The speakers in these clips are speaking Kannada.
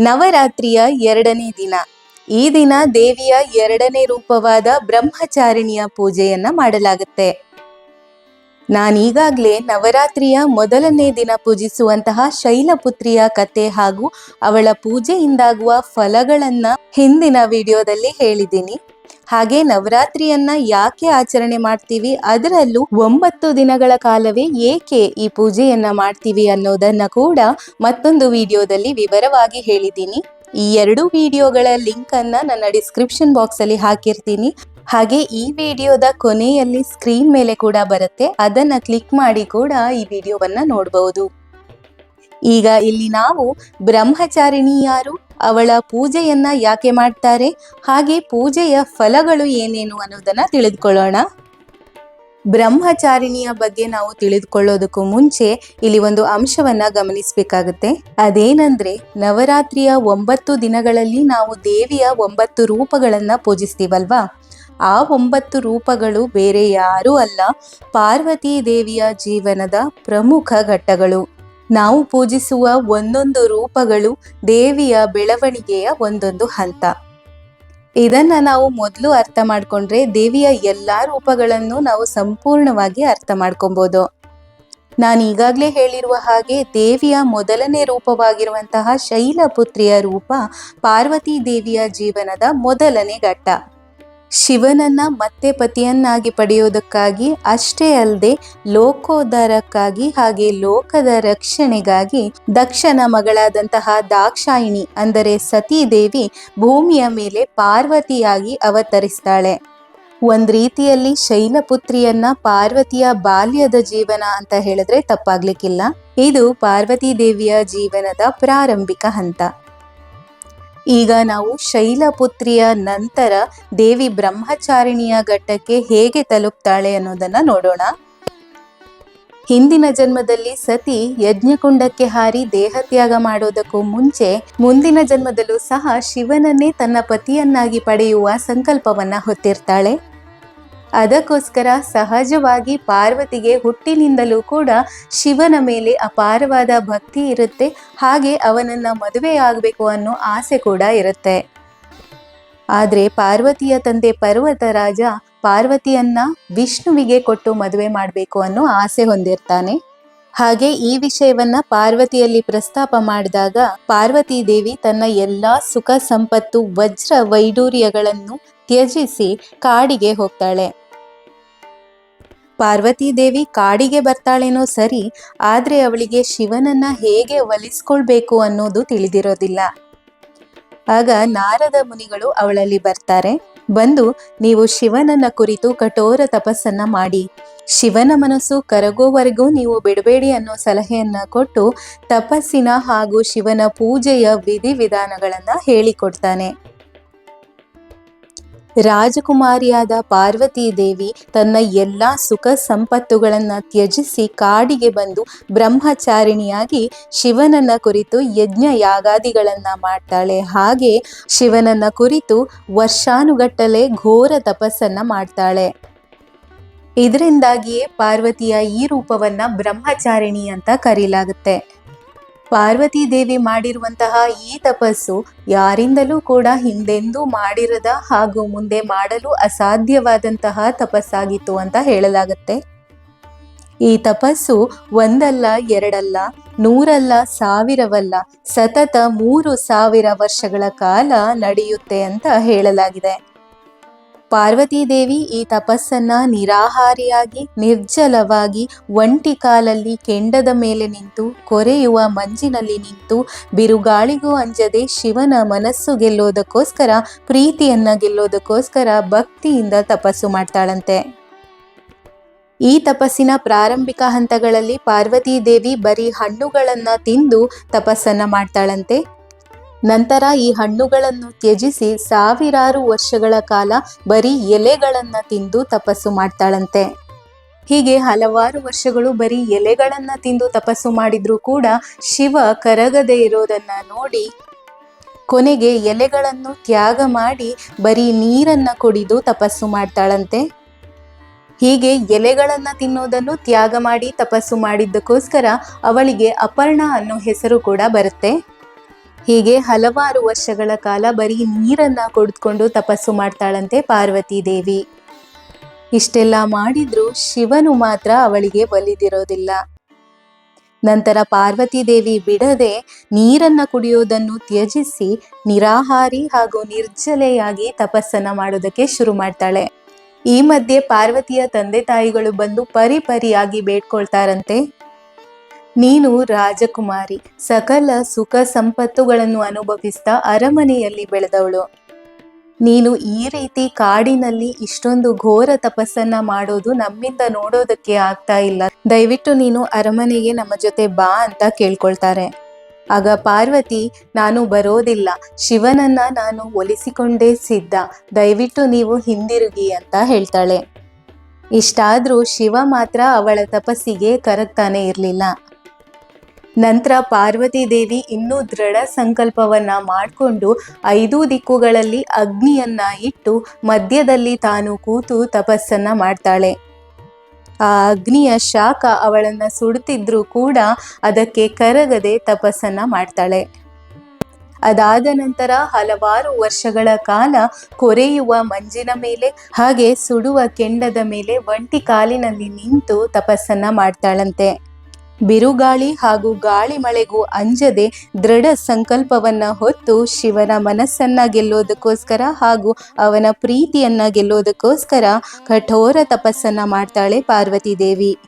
ನವರಾತ್ರಿಯ ಎರಡನೇ ದಿನ. ಈ ದಿನ ದೇವಿಯ ಎರಡನೇ ರೂಪವಾದ ಬ್ರಹ್ಮಚಾರಿಣಿಯ ಪೂಜೆಯನ್ನ ಮಾಡಲಾಗುತ್ತೆ. ನಾನೀಗಾಗಲೇ ನವರಾತ್ರಿಯ ಮೊದಲನೇ ದಿನ ಪೂಜಿಸುವಂತಹ ಶೈಲಪುತ್ರಿಯ ಕತೆ ಹಾಗೂ ಅವಳ ಪೂಜೆಯಿಂದಾಗುವ ಫಲಗಳನ್ನ ಹಿಂದಿನ ವಿಡಿಯೋದಲ್ಲಿ ಹೇಳಿದ್ದೀನಿ. ಹಾಗೆ ನವರಾತ್ರಿಯನ್ನ ಯಾಕೆ ಆಚರಣೆ ಮಾಡ್ತೀವಿ? ಅದರಲ್ಲೂ ಒಂಬತ್ತು ದಿನಗಳ ಕಾಲವೇ ಏಕೆ ಈ ಪೂಜೆಯನ್ನ ಮಾಡ್ತೀವಿ ಅನ್ನೋದನ್ನ ಕೂಡ ಮತ್ತೊಂದು ವಿಡಿಯೋದಲ್ಲಿ ವಿವರವಾಗಿ ಹೇಳಿದ್ದೀನಿ. ಈ ಎರಡು ವಿಡಿಯೋಗಳ ಲಿಂಕ್ ಅನ್ನ ನನ್ನ ಡಿಸ್ಕ್ರಿಪ್ಷನ್ ಬಾಕ್ಸ್ ಅಲ್ಲಿ ಹಾಕಿರ್ತೀನಿ. ಹಾಗೆ ಈ ವಿಡಿಯೋದ ಕೊನೆಯಲ್ಲಿ ಸ್ಕ್ರೀನ್ ಮೇಲೆ ಕೂಡ ಬರುತ್ತೆ. ಅದನ್ನ ಕ್ಲಿಕ್ ಮಾಡಿ ಕೂಡ ಈ ವಿಡಿಯೋವನ್ನ ನೋಡಬಹುದು ಈಗ ಇಲ್ಲಿ ನಾವು ಬ್ರಹ್ಮಚಾರಿಣಿ ಯಾರು ಅವಳ ಪೂಜೆಯನ್ನ ಯಾಕೆ ಮಾಡ್ತಾರೆ? ಹಾಗೆ ಪೂಜೆಯ ಫಲಗಳು ಏನೇನು ಅನ್ನೋದನ್ನ ತಿಳಿದುಕೊಳ್ಳೋಣ. ಬ್ರಹ್ಮಚಾರಿಣಿಯ ಬಗ್ಗೆ ನಾವು ತಿಳಿದುಕೊಳ್ಳೋದಕ್ಕೂ ಮುಂಚೆ ಇಲ್ಲಿ ಒಂದು ಅಂಶವನ್ನ ಗಮನಿಸಬೇಕಾಗುತ್ತೆ. ಅದೇನಂದ್ರೆ ನವರಾತ್ರಿಯ ಒಂಬತ್ತು ದಿನಗಳಲ್ಲಿ ನಾವು ದೇವಿಯ ಒಂಬತ್ತು ರೂಪಗಳನ್ನ ಪೂಜಿಸ್ತೀವಲ್ವಾ? ಆ ಒಂಬತ್ತು ರೂಪಗಳು ಬೇರೆ ಯಾರೂ ಅಲ್ಲ, ಪಾರ್ವತಿ ದೇವಿಯ ಜೀವನದ ಪ್ರಮುಖ ಘಟ್ಟಗಳು. ನಾವು ಪೂಜಿಸುವ ಒಂದೊಂದು ರೂಪಗಳು ದೇವಿಯ ಬೆಳವಣಿಗೆಯ ಒಂದೊಂದು ಹಂತ. ಇದನ್ನ ನಾವು ಮೊದಲು ಅರ್ಥ ಮಾಡ್ಕೊಂಡ್ರೆ ದೇವಿಯ ಎಲ್ಲಾ ರೂಪಗಳನ್ನು ನಾವು ಸಂಪೂರ್ಣವಾಗಿ ಅರ್ಥ ಮಾಡ್ಕೊಬೋದು. ನಾನು ಈಗಾಗಲೇ ಹೇಳಿರುವ ಹಾಗೆ ದೇವಿಯ ಮೊದಲನೇ ರೂಪವಾಗಿರುವಂತಹ ಶೈಲಪುತ್ರಿಯ ರೂಪ ಪಾರ್ವತಿ ದೇವಿಯ ಜೀವನದ ಮೊದಲನೇ ಘಟ್ಟ. ಶಿವನನ್ನ ಮತ್ತೆ ಪತಿಯನ್ನಾಗಿ ಪಡೆಯುವುದಕ್ಕಾಗಿ ಅಷ್ಟೇ ಅಲ್ಲದೆ ಲೋಕೋದ್ಧಾರಕ್ಕಾಗಿ ಹಾಗೆ ಲೋಕದ ರಕ್ಷಣೆಗಾಗಿ ದಕ್ಷನ ಮಗಳಾದಂತಹ ದಾಕ್ಷಾಯಿಣಿ ಅಂದರೆ ಸತೀದೇವಿ ಭೂಮಿಯ ಮೇಲೆ ಪಾರ್ವತಿಯಾಗಿ ಅವತರಿಸ್ತಾಳೆ. ಒಂದ್ ರೀತಿಯಲ್ಲಿ ಶೈಲಪುತ್ರಿಯನ್ನ ಪಾರ್ವತಿಯ ಬಾಲ್ಯದ ಜೀವನ ಅಂತ ಹೇಳಿದ್ರೆ ತಪ್ಪಾಗ್ಲಿಕ್ಕಿಲ್ಲ. ಇದು ಪಾರ್ವತಿ ದೇವಿಯ ಜೀವನದ ಪ್ರಾರಂಭಿಕ ಹಂತ. ಈಗ ನಾವು ಶೈಲಪುತ್ರಿಯ ನಂತರ ದೇವಿ ಬ್ರಹ್ಮಚಾರಿಣಿಯ ಘಟ್ಟಕ್ಕೆ ಹೇಗೆ ತಲುಪ್ತಾಳೆ ಅನ್ನೋದನ್ನ ನೋಡೋಣ. ಹಿಂದಿನ ಜನ್ಮದಲ್ಲಿ ಸತಿ ಯಜ್ಞಕುಂಡಕ್ಕೆ ಹಾರಿ ದೇಹತ್ಯಾಗ ಮಾಡೋದಕ್ಕೂ ಮುಂಚೆ ಮುಂದಿನ ಜನ್ಮದಲ್ಲೂ ಸಹ ಶಿವನನ್ನೇ ತನ್ನ ಪತಿಯನ್ನಾಗಿ ಪಡೆಯುವ ಸಂಕಲ್ಪವನ್ನ ಹೊತ್ತಿರ್ತಾಳೆ. ಅದಕ್ಕೋಸ್ಕರ ಸಹಜವಾಗಿ ಪಾರ್ವತಿಗೆ ಹುಟ್ಟಿನಿಂದಲೂ ಕೂಡ ಶಿವನ ಮೇಲೆ ಅಪಾರವಾದ ಭಕ್ತಿ ಇರುತ್ತೆ. ಹಾಗೆ ಅವನನ್ನ ಮದುವೆ ಆಗಬೇಕು ಅನ್ನೋ ಆಸೆ ಕೂಡ ಇರುತ್ತೆ. ಆದರೆ ಪಾರ್ವತಿಯ ತಂದೆ ಪರ್ವತರಾಜ ಪಾರ್ವತಿಯನ್ನ ವಿಷ್ಣುವಿಗೆ ಕೊಟ್ಟು ಮದುವೆ ಮಾಡಬೇಕು ಅನ್ನೋ ಆಸೆ ಹೊಂದಿರ್ತಾನೆ. ಹಾಗೆ ಈ ವಿಷಯವನ್ನ ಪಾರ್ವತಿಯಲ್ಲಿ ಪ್ರಸ್ತಾಪ ಮಾಡಿದಾಗ ಪಾರ್ವತಿ ದೇವಿ ತನ್ನ ಎಲ್ಲಾ ಸುಖ ಸಂಪತ್ತು ವಜ್ರ ವೈಡೂರ್ಯಗಳನ್ನು ತ್ಯಜಿಸಿ ಕಾಡಿಗೆ ಹೋಗ್ತಾಳೆ. ಪಾರ್ವತಿ ದೇವಿ ಕಾಡಿಗೆ ಬರ್ತಾಳೇನೋ ಸರಿ, ಆದರೆ ಅವಳಿಗೆ ಶಿವನನ್ನ ಹೇಗೆ ಒಲಿಸ್ಕೊಳ್ಬೇಕು ಅನ್ನೋದು ತಿಳಿದಿರೋದಿಲ್ಲ. ಆಗ ನಾರದ ಮುನಿಗಳು ಅವಳಲ್ಲಿ ಬರ್ತಾರೆ, ಬಂದು ನೀವು ಶಿವನನ್ನ ಕುರಿತು ಕಠೋರ ತಪಸ್ಸನ್ನ ಮಾಡಿ. ಶಿವನ ಮನಸ್ಸು ಕರಗೋವರೆಗೂ ನೀವು ಬಿಡಬೇಡಿ ಅನ್ನೋ ಸಲಹೆಯನ್ನ ಕೊಟ್ಟು ತಪಸ್ಸಿನ ಹಾಗೂ ಶಿವನ ಪೂಜೆಯ ವಿಧಿವಿಧಾನಗಳನ್ನ ಹೇಳಿಕೊಡ್ತಾನೆ. ರಾಜಕುಮಾರಿಯಾದ ಪಾರ್ವತಿ ದೇವಿ ತನ್ನ ಎಲ್ಲ ಸುಖ ಸಂಪತ್ತುಗಳನ್ನು ತ್ಯಜಿಸಿ ಕಾಡಿಗೆ ಬಂದು ಬ್ರಹ್ಮಚಾರಿಣಿಯಾಗಿ ಶಿವನನ್ನ ಕುರಿತು ಯಜ್ಞ ಯಾಗಾದಿಗಳನ್ನು ಮಾಡ್ತಾಳೆ. ಹಾಗೆ ಶಿವನನ್ನ ಕುರಿತು ವರ್ಷಾನುಗಟ್ಟಲೆ ಘೋರ ತಪಸ್ಸನ್ನ ಮಾಡ್ತಾಳೆ. ಇದರಿಂದಾಗಿಯೇ ಪಾರ್ವತಿಯ ಈ ರೂಪವನ್ನ ಬ್ರಹ್ಮಚಾರಿಣಿ ಅಂತ ಕರೀಲಾಗುತ್ತೆ. ಪಾರ್ವತಿ ದೇವಿ ಮಾಡಿರುವಂತಹ ಈ ತಪಸ್ಸು ಯಾರಿಂದಲೂ ಕೂಡ ಹಿಂದೆಂದೂ ಮಾಡಿರದ ಹಾಗೂ ಮುಂದೆ ಮಾಡಲು ಅಸಾಧ್ಯವಾದಂತಹ ತಪಸ್ಸಾಗಿತ್ತು ಅಂತ ಹೇಳಲಾಗುತ್ತೆ. ಈ ತಪಸ್ಸು ಒಂದಲ್ಲ, ಎರಡಲ್ಲ, ನೂರಲ್ಲ, ಸಾವಿರವಲ್ಲ, ಸತತ ಮೂರು ಸಾವಿರ ವರ್ಷಗಳ ಕಾಲ ನಡೆಯುತ್ತೆ ಅಂತ ಹೇಳಲಾಗಿದೆ. ಪಾರ್ವತಿ ದೇವಿ ಈ ತಪಸ್ಸನ್ನ ನಿರಾಹಾರಿಯಾಗಿ, ನಿರ್ಜಲವಾಗಿ ಒಂಟಿ ಕಾಲಲ್ಲಿ ಕೆಂಡದ ಮೇಲೆ ನಿಂತು, ಕೊರೆಯುವ ಮಂಜಿನಲ್ಲಿ ನಿಂತು, ಬಿರುಗಾಳಿಗೂ ಅಂಜದೆ ಶಿವನ ಮನಸ್ಸು ಗೆಲ್ಲೋದಕ್ಕೋಸ್ಕರ, ಪ್ರೀತಿಯನ್ನ ಗೆಲ್ಲೋದಕ್ಕೋಸ್ಕರ ಭಕ್ತಿಯಿಂದ ತಪಸ್ಸು ಮಾಡ್ತಾಳಂತೆ. ಈ ತಪಸ್ಸಿನ ಪ್ರಾರಂಭಿಕ ಹಂತಗಳಲ್ಲಿ ಪಾರ್ವತಿ ದೇವಿ ಬರೀ ಹಣ್ಣುಗಳನ್ನು ತಿಂದು ತಪಸ್ಸನ್ನ ಮಾಡ್ತಾಳಂತೆ. ನಂತರ ಈ ಹಣ್ಣುಗಳನ್ನು ತ್ಯಜಿಸಿ ಸಾವಿರಾರು ವರ್ಷಗಳ ಕಾಲ ಬರೀ ಎಲೆಗಳನ್ನ ತಿಂದು ತಪಸ್ಸು ಮಾಡ್ತಾಳಂತೆ. ಹೀಗೆ ಹಲವಾರು ವರ್ಷಗಳು ಬರೀ ಎಲೆಗಳನ್ನ ತಿಂದು ತಪಸ್ಸು ಮಾಡಿದ್ರೂ ಕೂಡ ಶಿವ ಕರಗದೆ ಇರೋದನ್ನ ನೋಡಿ ಕೊನೆಗೆ ಎಲೆಗಳನ್ನು ತ್ಯಾಗ ಮಾಡಿ ಬರೀ ನೀರನ್ನ ಕುಡಿದು ತಪಸ್ಸು ಮಾಡ್ತಾಳಂತೆ. ಹೀಗೆ ಎಲೆಗಳನ್ನ ತಿನ್ನೋದನ್ನು ತ್ಯಾಗ ಮಾಡಿ ತಪಸ್ಸು ಮಾಡಿದ್ದಕ್ಕೋಸ್ಕರ ಅವಳಿಗೆ ಅಪರ್ಣ ಅನ್ನೋ ಹೆಸರು ಕೂಡ ಬರುತ್ತೆ. ಹೀಗೆ ಹಲವಾರು ವರ್ಷಗಳ ಕಾಲ ಬರೀ ನೀರನ್ನ ಕುಡಿದುಕೊಂಡು ತಪಸ್ಸು ಮಾಡ್ತಾಳಂತೆ ಪಾರ್ವತಿ ದೇವಿ. ಇಷ್ಟೆಲ್ಲ ಮಾಡಿದ್ರೂ ಶಿವನು ಮಾತ್ರ ಅವಳಿಗೆ ಒಲಿದಿರೋದಿಲ್ಲ. ನಂತರ ಪಾರ್ವತಿ ದೇವಿ ಬಿಡದೆ ನೀರನ್ನ ಕುಡಿಯೋದನ್ನು ತ್ಯಜಿಸಿ ನಿರಾಹಾರಿ ಹಾಗೂ ನಿರ್ಜಲೆಯಾಗಿ ತಪಸ್ಸನ್ನ ಮಾಡೋದಕ್ಕೆ ಶುರು ಮಾಡ್ತಾಳೆ. ಈ ಮಧ್ಯೆ ಪಾರ್ವತಿಯ ತಂದೆ ತಾಯಿಗಳು ಬಂದು ಪರಿಪರಿಯಾಗಿ ಬೇಡ್ಕೊಳ್ತಾರಂತೆ. ನೀನು ರಾಜಕುಮಾರಿ. ಸಕಲ ಸುಖ ಸಂಪತ್ತುಗಳನ್ನು ಅನುಭವಿಸ್ತಾ ಅರಮನೆಯಲ್ಲಿ ಬೆಳೆದವಳು. ನೀನು ಈ ರೀತಿ ಕಾಡಿನಲ್ಲಿ ಇಷ್ಟೊಂದು ಘೋರ ತಪಸ್ಸನ್ನ ಮಾಡೋದು ನಮ್ಮಿಂದ ನೋಡೋದಕ್ಕೆ ಆಗ್ತಾ ಇಲ್ಲ. ದಯವಿಟ್ಟು ನೀನು ಅರಮನೆಗೆ ನಮ್ಮ ಜೊತೆ ಬಾ ಅಂತ ಕೇಳ್ಕೊಳ್ತಾರೆ. ಆಗ ಪಾರ್ವತಿ, ನಾನು ಬರೋದಿಲ್ಲ. ಶಿವನನ್ನ ನಾನು ಒಲಿಸಿಕೊಂಡೇ ಸಿದ್ಧ. ದಯವಿಟ್ಟು ನೀವು ಹಿಂದಿರುಗಿ ಅಂತ ಹೇಳ್ತಾಳೆ. ಇಷ್ಟಾದ್ರೂ ಶಿವ ಮಾತ್ರ ಅವಳ ತಪಸ್ಸಿಗೆ ಕರಗ್ತಾನೆ ಇರಲಿಲ್ಲ. ನಂತರ ಪಾರ್ವತಿ ದೇವಿ ಇನ್ನೂ ದೃಢ ಸಂಕಲ್ಪವನ್ನ ಮಾಡಿಕೊಂಡು ಐದು ದಿಕ್ಕುಗಳಲ್ಲಿ ಅಗ್ನಿಯನ್ನ ಇಟ್ಟು ಮಧ್ಯದಲ್ಲಿ ತಾನು ಕೂತು ತಪಸ್ಸನ್ನ ಮಾಡ್ತಾಳೆ. ಆ ಅಗ್ನಿಯ ಶಾಖ ಅವಳನ್ನ ಸುಡುತ್ತಿದ್ರೂ ಕೂಡ ಅದಕ್ಕೆ ಕರಗದೆ ತಪಸ್ಸನ್ನ ಮಾಡ್ತಾಳೆ. ಅದಾದ ನಂತರ ಹಲವಾರು ವರ್ಷಗಳ ಕಾಲ ಕೊರೆಯುವ ಮಂಜಿನ ಮೇಲೆ ಹಾಗೆ ಸುಡುವ ಕೆಂಡದ ಮೇಲೆ ಒಂಟಿ ಕಾಲಿನಲ್ಲಿ ನಿಂತು ತಪಸ್ಸನ್ನ ಮಾಡ್ತಾಳಂತೆ. ಬಿರುಗಾಳಿ ಹಾಗೂ ಗಾಳಿ ಮಳೆಗೂ ಅಂಜದೆ ದೃಢ ಸಂಕಲ್ಪವನ್ನ ಹೊತ್ತು ಶಿವನ ಮನಸ್ಸನ್ನ ಗೆಲ್ಲೋದಕ್ಕೋಸ್ಕರ ಹಾಗೂ ಅವನ ಪ್ರೀತಿಯನ್ನ ಗೆಲ್ಲೋದಕ್ಕೋಸ್ಕರ ಕಠೋರ ತಪಸ್ಸನ್ನ ಮಾಡ್ತಾಳೆ ಪಾರ್ವತಿ ದೇವಿ.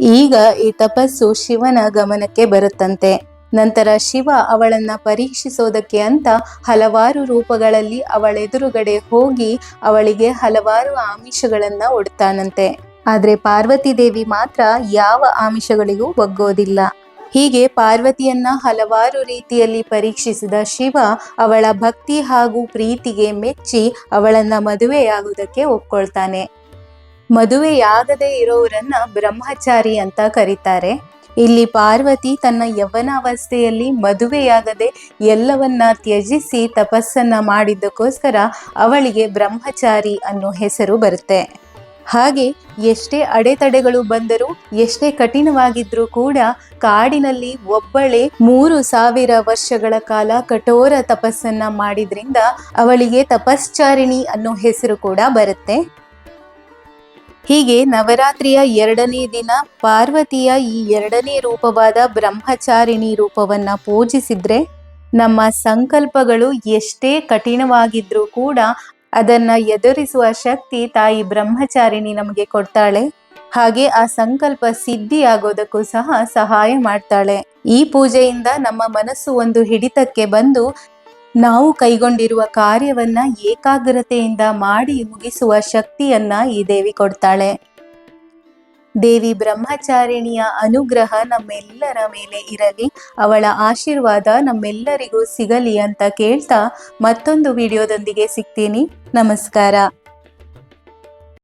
ಈಗ ಈ ತಪಸ್ಸು ಶಿವನ ಗಮನಕ್ಕೆ ಬರುತ್ತಂತೆ. ನಂತರ ಶಿವ ಅವಳನ್ನ ಪರೀಕ್ಷಿಸೋದಕ್ಕೆ ಅಂತ ಹಲವಾರು ರೂಪಗಳಲ್ಲಿ ಅವಳೆದುರುಗಡೆ ಹೋಗಿ ಅವಳಿಗೆ ಹಲವಾರು ಆಮಿಷಗಳನ್ನ ಒಡ್ತಾನಂತೆ. ಆದ್ರೆ ಪಾರ್ವತಿ ದೇವಿ ಮಾತ್ರ ಯಾವ ಆಮಿಷಗಳಿಗೂ ಒಗ್ಗೋದಿಲ್ಲ. ಹೀಗೆ ಪಾರ್ವತಿಯನ್ನ ಹಲವಾರು ರೀತಿಯಲ್ಲಿ ಪರೀಕ್ಷಿಸಿದ ಶಿವ ಅವಳ ಭಕ್ತಿ ಹಾಗೂ ಪ್ರೀತಿಗೆ ಮೆಚ್ಚಿ ಅವಳನ್ನ ಮದುವೆಯಾಗುವುದಕ್ಕೆ ಒಪ್ಕೊಳ್ತಾನೆ. ಮದುವೆಯಾಗದೆ ಇರೋರನ್ನ ಬ್ರಹ್ಮಚಾರಿ ಅಂತ ಕರೀತಾರೆ. ಇಲ್ಲಿ ಪಾರ್ವತಿ ತನ್ನ ಯೌವನಾವಸ್ಥೆಯಲ್ಲಿ ಮದುವೆಯಾಗದೆ ಎಲ್ಲವನ್ನ ತ್ಯಜಿಸಿ ತಪಸ್ಸನ್ನ ಮಾಡಿದ್ದಕ್ಕೋಸ್ಕರ ಅವಳಿಗೆ ಬ್ರಹ್ಮಚಾರಿ ಅನ್ನೋ ಹೆಸರು ಬರುತ್ತೆ. ಹಾಗೆ ಎಷ್ಟೇ ಅಡೆತಡೆಗಳು ಬಂದರೂ, ಎಷ್ಟೇ ಕಠಿಣವಾಗಿದ್ರೂ ಕೂಡ ಕಾಡಿನಲ್ಲಿ ಒಬ್ಬಳೇ ಮೂರು ಸಾವಿರ ವರ್ಷಗಳ ಕಾಲ ಕಠೋರ ತಪಸ್ಸನ್ನ ಮಾಡಿದ್ರಿಂದ ಅವಳಿಗೆ ತಪಶ್ಚಾರಿಣಿ ಅನ್ನೋ ಹೆಸರು ಕೂಡ ಬರುತ್ತೆ. ಹೀಗೆ ನವರಾತ್ರಿಯ ಎರಡನೇ ದಿನ ಪಾರ್ವತಿಯ ಈ ಎರಡನೇ ರೂಪವಾದ ಬ್ರಹ್ಮಚಾರಿಣಿ ರೂಪವನ್ನ ಪೂಜಿಸಿದ್ರೆ ನಮ್ಮ ಸಂಕಲ್ಪಗಳು ಎಷ್ಟೇ ಕಠಿಣವಾಗಿದ್ರೂ ಕೂಡ ಅದನ್ನ ಎದುರಿಸುವ ಶಕ್ತಿ ತಾಯಿ ಬ್ರಹ್ಮಚಾರಿಣಿ ನಮಗೆ ಕೊಡ್ತಾಳೆ. ಹಾಗೆ ಆ ಸಂಕಲ್ಪ ಸಿದ್ಧಿಯಾಗೋದಕ್ಕೂ ಸಹ ಸಹಾಯ ಮಾಡ್ತಾಳೆ. ಈ ಪೂಜೆಯಿಂದ ನಮ್ಮ ಮನಸ್ಸು ಒಂದು ಹಿಡಿತಕ್ಕೆ ಬಂದು ನಾವು ಕೈಗೊಂಡಿರುವ ಕಾರ್ಯವನ್ನ ಏಕಾಗ್ರತೆಯಿಂದ ಮಾಡಿ ಮುಗಿಸುವ ಶಕ್ತಿಯನ್ನ ಈ ದೇವಿ ಕೊಡ್ತಾಳೆ. ದೇವಿ ಬ್ರಹ್ಮಚಾರಿಣಿಯ ಅನುಗ್ರಹ ನಮ್ಮೆಲ್ಲರ ಮೇಲೆ ಇರಲಿ. ಅವಳ ಆಶೀರ್ವಾದ ನಮ್ಮೆಲ್ಲರಿಗೂ ಸಿಗಲಿ ಅಂತ ಕೇಳ್ತಾ ಮತ್ತೊಂದು ವಿಡಿಯೋದೊಂದಿಗೆ ಸಿಗ್ತೀನಿ. ನಮಸ್ಕಾರ.